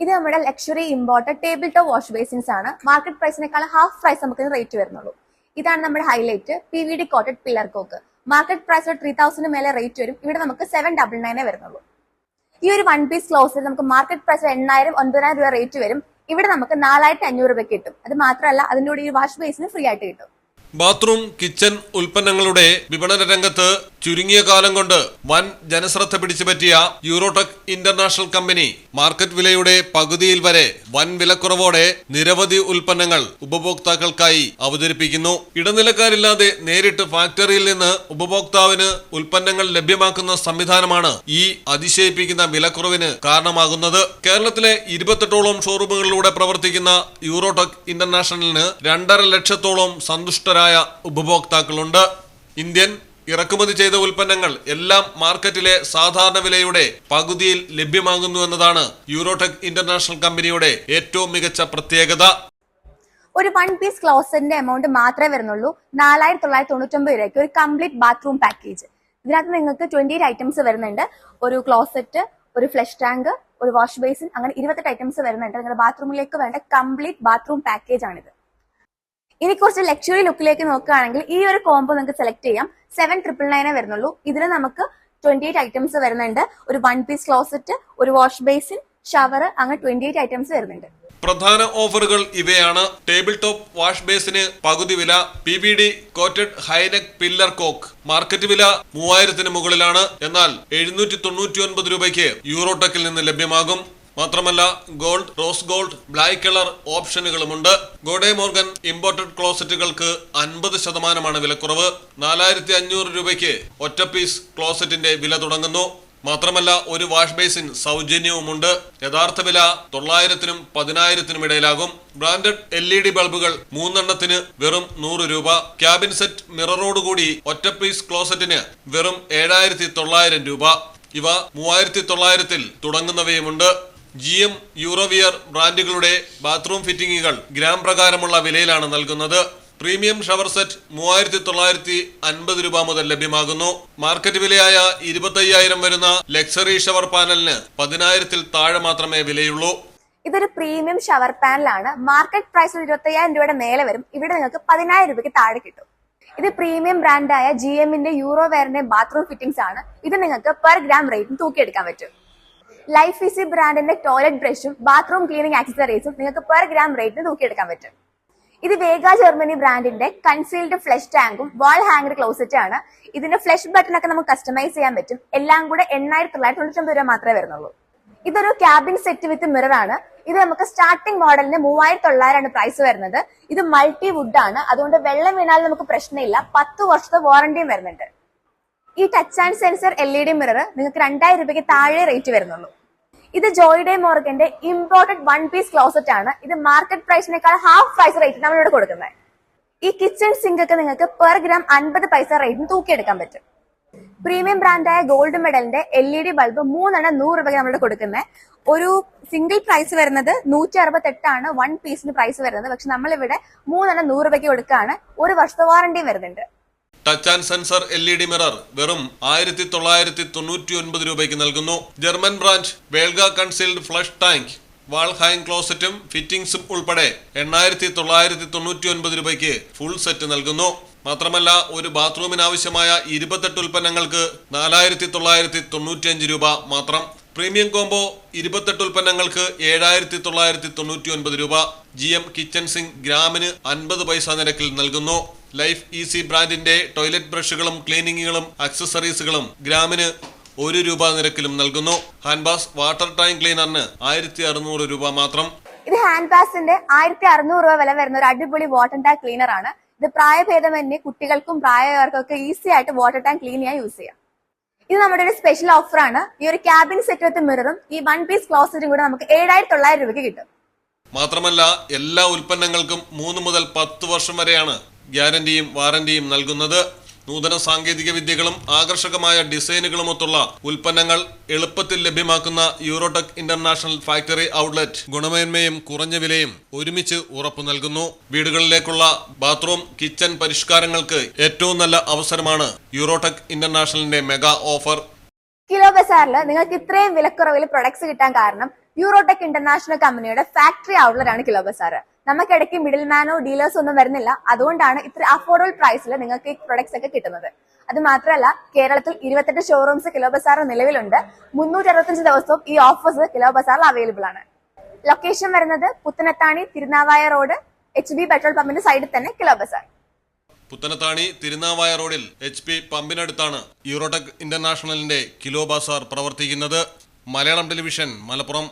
ഇത് നമ്മുടെ luxury imported table top wash basins ആണ്. മാർക്കറ്റ് പ്രൈസിനേക്കാൾ ഹാഫ് പ്രൈസ് നമുക്ക് റേറ്റ് വരുന്നുള്ളൂ. ഇതാണ് നമ്മുടെ highlight P V D coated pillar cock market price three thousand മേലെ റേറ്റ് വരും. ഇവിടെ നമുക്ക് സെവൻ ഡബിൾ നയനേ വരുന്നുള്ളൂ. ഈ ഒരു വൺ പീസ് ക്ലോസിൽ നമുക്ക് മാർക്കറ്റ് പ്രൈസ് എണ്ണായിരം ഒൻപതിനായിരം രൂപ റേറ്റ് വരും. ഇവിടെ നമുക്ക് നാലായിരത്തി അഞ്ഞൂറ് രൂപ കിട്ടും. അത് മാത്രമല്ല അതിന്റെ കൂടെ ഈ വാഷ് ബേസിന് ഫ്രീ ആയിട്ട് കിട്ടും. ബാത്റൂം കിച്ചൺ ഉൽപ്പന്നങ്ങളുടെ വിപണന രംഗത്ത് ചുരുങ്ങിയ കാലം കൊണ്ട് വൻ ജനശ്രദ്ധ പിടിച്ചുപറ്റിയ യൂറോടെക് ഇന്റർനാഷണൽ കമ്പനി മാർക്കറ്റ് വിലയുടെ പകുതിയിൽ വരെ വൻ വിലക്കുറവോടെ നിരവധി ഉൽപ്പന്നങ്ങൾ ഉപഭോക്താക്കൾക്കായി അവതരിപ്പിക്കുന്നു. ഇടനിലക്കാരില്ലാതെ നേരിട്ട് ഫാക്ടറിയിൽ നിന്ന് ഉപഭോക്താവിന് ഉൽപ്പന്നങ്ങൾ ലഭ്യമാക്കുന്ന സംവിധാനമാണ് ഈ അതിശയിപ്പിക്കുന്ന വിലക്കുറവിന് കാരണമാകുന്നത്. കേരളത്തിലെ ഇരുപത്തെട്ടോളം ഷോറൂമുകളിലൂടെ പ്രവർത്തിക്കുന്ന യൂറോടെക് ഇന്റർനാഷണലിന് രണ്ടര ലക്ഷത്തോളം സന്തുഷ്ടരായ ഉപഭോക്താക്കളുണ്ട്. ഇന്ത്യൻ ഇറക്കുമതി ചെയ്ത ഉൽപ്പന്നങ്ങൾ എല്ലാം മാർക്കറ്റിലെ സാധാരണ വിലയുടെ പകുതിയിൽ ലഭ്യമാകുന്നു എന്നതാണ് യൂറോടെക് ഇന്റർനാഷണൽ കമ്പനിയുടെ ഏറ്റവും മികച്ച പ്രത്യേകത. ഒരു വൺ പീസ് ക്ലോസറ്റിന്റെ എമൗണ്ട് മാത്രമേ വരുന്നുള്ളൂ. നാലായിരത്തി തൊള്ളായിരത്തി തൊണ്ണൂറ്റൊമ്പത് രൂപയ്ക്ക് ഒരു കംപ്ലീറ്റ് ബാത്റൂം പാക്കേജ് ഇതിനകത്ത് നിങ്ങൾക്ക് ട്വന്റി എയ്റ്റ് ഐറ്റംസ് വരുന്നുണ്ട്. ഒരു ക്ലോസറ്റ് ഒരു ഫ്ലഷ് ടാങ്ക് ഒരു വാഷ് ബേസിൻ അങ്ങനെ ഇരുപത്തെട്ട് ഐറ്റംസ് വരുന്നുണ്ട്. നിങ്ങളുടെ ബാത്റൂമിലേക്ക് വേണ്ട കംപ്ലീറ്റ് ബാത്റൂം പാക്കേജ് ആണിത്. ഇനി കുറച്ച് ലക്ഷറി ലുക്കിലേക്ക് നോക്കുകയാണെങ്കിൽ ഈ ഒരു കോംബോ നിങ്ങൾക്ക് സെലക്ട് ചെയ്യാം. സെവൻ ട്രിപ്പിൾ നയനേ വരുന്നുള്ളൂ. ഇതിൽ നമുക്ക് ട്വന്റി എയ്റ്റ് ഐറ്റംസ് വരുന്നുണ്ട്. ഒരു വൺ പീസ് ക്ലോസറ്റ് ഒരു വാഷ് ബേസിൻ ഷവർ അങ്ങനെ ട്വന്റി എയ്റ്റ് ഐറ്റംസ് വരുന്നുണ്ട്. പ്രധാന ഓഫറുകൾ ഇവയാണ്. ടേബിൾ ടോപ്പ് വാഷ് ബേസിന് പകുതി വില P B D coated high neck pillar cock market വില മൂവായിരത്തിന് മുകളിലാണ്. എന്നാൽ എഴുന്നൂറ്റി തൊണ്ണൂറ്റി ഒൻപത് രൂപയ്ക്ക് യൂറോടെക്കിൽ നിന്ന് ലഭ്യമാകും. മാത്രമല്ല gold rose gold black colour ഓപ്ഷനുകളുമുണ്ട്. ഗോഡേ മോർഗൻ ഇമ്പോർട്ടഡ് ക്ലോസറ്റുകൾക്ക് അൻപത് ശതമാനമാണ് വിലക്കുറവ്. നാലായിരത്തി അഞ്ഞൂറ് രൂപയ്ക്ക് ഒറ്റ പീസ് ക്ലോസറ്റിന്റെ വില തുടങ്ങുന്നു. മാത്രമല്ല ഒരു വാഷ് ബേസിൻ സൗജന്യവുമുണ്ട്. യഥാർത്ഥ വില തൊള്ളായിരത്തിനും പതിനായിരത്തിനും ഇടയിലാകും. ബ്രാൻഡഡ് എൽ ഇ ഡി ബൾബുകൾ മൂന്നെണ്ണത്തിന് വെറും നൂറ് രൂപ. ക്യാബിൻ സെറ്റ് മിററോടുകൂടി ഒറ്റ പീസ് ക്ലോസറ്റിന് വെറും ഏഴായിരത്തി തൊള്ളായിരം രൂപ. ഇവ മൂവായിരത്തി തൊള്ളായിരത്തിൽ തുടങ്ങുന്നവയുമുണ്ട്. ജി എം യൂറോവിയർ ബ്രാൻഡുകളുടെ ബാത്റൂം ഫിറ്റിംഗുകൾ ഗ്രാം പ്രകാരമുള്ള വിലയിലാണ് നൽകുന്നത്. പ്രീമിയം ഷവർ സെറ്റ് മൂവായിരത്തി തൊള്ളായിരത്തി അൻപത് രൂപ മുതൽ ലഭ്യമാകുന്നു. മാർക്കറ്റ് വിലയായ ഇരുപത്തയ്യായിരം വരുന്ന ലക്സറി ഷവർ പാനലിന് പതിനായിരത്തിൽ താഴെ മാത്രമേ വിലയുള്ളൂ. ഇതൊരു പ്രീമിയം ഷവർ പാനലാണ്. മാർക്കറ്റ് പ്രൈസ് ഇരുപത്തയ്യായിരം രൂപയുടെ മേലെ വരും. ഇവിടെ നിങ്ങൾക്ക് പതിനായിരം രൂപയ്ക്ക് താഴെ കിട്ടും. ഇത് പ്രീമിയം ബ്രാൻഡായ ജി എമ്മിന്റെ യൂറോ വെയറിന്റെ ബാത്റൂം ഫിറ്റിംഗ്സ് ആണ് ഇത് നിങ്ങൾക്ക് പെർ ഗ്രാം റേറ്റിന് തൂക്കിയെടുക്കാൻ പറ്റും. ലൈഫ് ഈസി ബ്രാൻഡിന്റെ ടോയ്ലറ്റ് ബ്രഷും ബാത്റൂം ക്ലീനിങ് ആക്സസറീസും നിങ്ങൾക്ക് പെർ ഗ്രാം റേറ്റിന് തൂക്കിയെടുക്കാൻ പറ്റും. ഇത് വേഗ ജർമ്മനി ബ്രാൻഡിന്റെ കൺസീൽഡ് ഫ്ലഷ് ടാങ്കും വാൾ ഹാങ്ങർ ക്ലോസറ്റ് ആണ്. ഇതിന്റെ ഫ്ലഷ് ബട്ടൺ ഒക്കെ നമുക്ക് കസ്റ്റമൈസ് ചെയ്യാൻ പറ്റും. എല്ലാം കൂടെ എണ്ണായിരത്തി തൊള്ളായിരത്തി തൊണ്ണൂറ്റൊമ്പത് രൂപ മാത്രമേ വരുന്നുള്ളൂ. ഇതൊരു ക്യാബിൻ സെറ്റ് വിത്ത് മിറർ ആണ്. ഇത് നമുക്ക് സ്റ്റാർട്ടിംഗ് മോഡലിന് മൂവായിരത്തി തൊള്ളായിരമാണ് പ്രൈസ് വരുന്നത്. ഇത് മൾട്ടി വുഡ് ആണ്. അതുകൊണ്ട് വെള്ളം വീണാൽ നമുക്ക് പ്രശ്നമില്ല. പത്ത് വർഷത്തെ വാറണ്ടിയും വരുന്നുണ്ട്. ഈ touch and sensor L E D mirror നിങ്ങൾക്ക് രണ്ടായിരം രൂപയ്ക്ക് താഴെ റേറ്റ് വരുന്നുള്ളൂ. ഇത് ജോയിഡെ മോർഗന്റെ ഇമ്പോർട്ടഡ് വൺ പീസ് ക്ലോസറ്റ് ആണ്. ഇത് മാർക്കറ്റ് പ്രൈസിനേക്കാൾ ഹാഫ് പ്രൈസ് റേറ്റ് നമ്മൾ ഇവിടെ കൊടുക്കുന്നത്. ഈ കിച്ചൺ സിങ്ക് ഒക്കെ നിങ്ങൾക്ക് പെർ ഗ്രാം അൻപത് പൈസ റേറ്റിന് തൂക്കിയെടുക്കാൻ പറ്റും. പ്രീമിയം ബ്രാൻഡായ ഗോൾഡ് മെഡലിന്റെ എൽ ഇ ഡി ബൾബ് മൂന്നെണ്ണം നൂറ് രൂപയ്ക്ക് നമ്മൾ കൊടുക്കുന്നത്. ഒരു സിംഗിൾ പ്രൈസ് വരുന്നത് നൂറ്റി അറുപത്തെട്ടാണ് വൺ പീസിന് പ്രൈസ് വരുന്നത്. പക്ഷെ നമ്മളിവിടെ മൂന്നെണ്ണം നൂറ് രൂപയ്ക്ക് കൊടുക്കുകയാണ്. ഒരു വർഷത്തെ വാറണ്ടിയും വരുന്നുണ്ട്. Touch and sensor L E D mirror വെറും ആയിരത്തി തൊള്ളായിരത്തി തൊണ്ണൂറ്റി ഒൻപത് രൂപയ്ക്ക് നൽകുന്നു. German brand വേൾഗ concealed flush tank wall hang ക്ലോസറ്റും ഫിറ്റിംഗ്സും ഉൾപ്പെടെ എണ്ണായിരത്തി തൊള്ളായിരത്തി തൊണ്ണൂറ്റി ഒൻപത് രൂപയ്ക്ക് ഫുൾ സെറ്റ് നൽകുന്നു. മാത്രമല്ല ഒരു ബാത്റൂമിന് ആവശ്യമായ ഇരുപത്തെട്ട് ഉൽപ്പന്നങ്ങൾക്ക് നാലായിരത്തി തൊള്ളായിരത്തി തൊണ്ണൂറ്റിയഞ്ച് രൂപ മാത്രം. പ്രീമിയം കോംബോ ഇരുപത്തെട്ട് ഉൽപ്പന്നങ്ങൾക്ക് ഏഴായിരത്തി തൊള്ളായിരത്തി തൊണ്ണൂറ്റി ഒൻപത് രൂപ. ജി എം കിച്ചൺ സിംഗ് ഗ്രാമിന് അൻപത് പൈസ നിരക്കിൽ നൽകുന്നു. ലൈഫ് ഈസി ബ്രാൻഡിന്റെ ടോയ്ലറ്റ് ബ്രഷുകളും ക്ലീനിങ്ങുകളും അക്സസറീസുകളും ഗ്രാമിന് ഒരു രൂപ നിരക്കിലും നൽകുന്നു. ഹാൻഡ്ബാസ് വാട്ടർ ടാങ്ക് ക്ലീനറിന് ആയിരത്തി അറുന്നൂറ് രൂപ മാത്രം. ഇത് ഹാൻഡ് പാസിന്റെ ആയിരത്തി അറുന്നൂറ് രൂപ വില വരുന്ന ഒരു അടിപൊളി വാട്ടർ ടാങ്ക് ക്ലീനർ ആണ്. ഇത് പ്രായഭേദമന്യേ കുട്ടികൾക്കും പ്രായമായവർക്കും ഒക്കെ ഈസി ആയിട്ട് വാട്ടർ ടാങ്ക് ക്ലീൻ ചെയ്യാൻ യൂസ് ചെയ്യാം. ഇത് നമ്മുടെ ഒരു സ്പെഷ്യൽ ഓഫർ ആണ്. ഈ ഒരു ക്യാബിൻ സെറ്റ് വിത്ത് മിററും ഈ വൺ പീസ് ക്ലോസറ്റും കൂടെ നമുക്ക് ഏഴായിരത്തി തൊള്ളായിരം രൂപയ്ക്ക് കിട്ടും. മാത്രമല്ല എല്ലാ ഉൽപ്പന്നങ്ങൾക്കും മൂന്ന് മുതൽ പത്ത് വർഷം വരെയാണ് ഗ്യാരണ്ടിയും വാറന്റിയും നൽകുന്നത്. നൂതന സാങ്കേതിക വിദ്യകളും ആകർഷകമായ ഡിസൈനുകളുമൊത്തുള്ള ഉൽപ്പന്നങ്ങൾ എളുപ്പത്തിൽ ലഭ്യമാക്കുന്ന യൂറോടെക് ഇന്റർനാഷണൽ ഫാക്ടറി ഔട്ട്ലെറ്റ് ഗുണമേന്മയും കുറഞ്ഞ വിലയും ഒരുമിച്ച് ഉറപ്പു നൽകുന്നു. വീടുകളിലേക്കുള്ള ബാത്റൂം കിച്ചൺ പരിഷ്കാരങ്ങൾക്ക് ഏറ്റവും നല്ല അവസരമാണ് യൂറോടെക് ഇന്റർനാഷണലിന്റെ മെഗാ ഓഫർ. കിലോ ബസാറിൽ നിങ്ങൾക്ക് ഇത്രയും വിലക്കുറവിൽ പ്രൊഡക്ട്സ് കിട്ടാൻ കാരണം യൂറോടെക് ഇന്റർനാഷണൽ കമ്പനിയുടെ ഫാക്ടറി ഔട്ട്ലെറ്റ് ആണ് കിലോ ബസാർ നമുക്കിടയ്ക്ക് മിഡിൽ മാനോ ഡീലേഴ്സോ ഒന്നും വരുന്നില്ല. അതുകൊണ്ടാണ് ഇത്ര അഫോർഡബിൾ പ്രൈസിൽ നിങ്ങൾക്ക് ഈ പ്രൊഡക്ട്സ് ഒക്കെ കിട്ടുന്നത്. അത് മാത്രമല്ല കേരളത്തിൽ ഇരുപത്തെട്ട് ഷോറൂംസ് കിലോ ബസാർ നിലവിലുണ്ട്. മുന്നൂറ്റി അറുപത്തഞ്ച് ദിവസവും ഈ ഓഫേഴ്സ് കിലോ ബസാറിൽ അവൈലബിൾ ആണ്. ലൊക്കേഷൻ വരുന്നത് Puthanathani Thirunavaya road H B petrol പമ്പിന്റെ സൈഡിൽ തന്നെ കിലോ ബസാർ. പുത്തനത്താണി തിരുനാവായ റോഡിൽ എച്ച് പി പമ്പിനടുത്താണ് യൂറോടെക് ഇന്റർനാഷണലിന്റെ കിലോ ബസാർ പ്രവർത്തിക്കുന്നത്. മലയാളം ടെലിവിഷൻ മലപ്പുറം.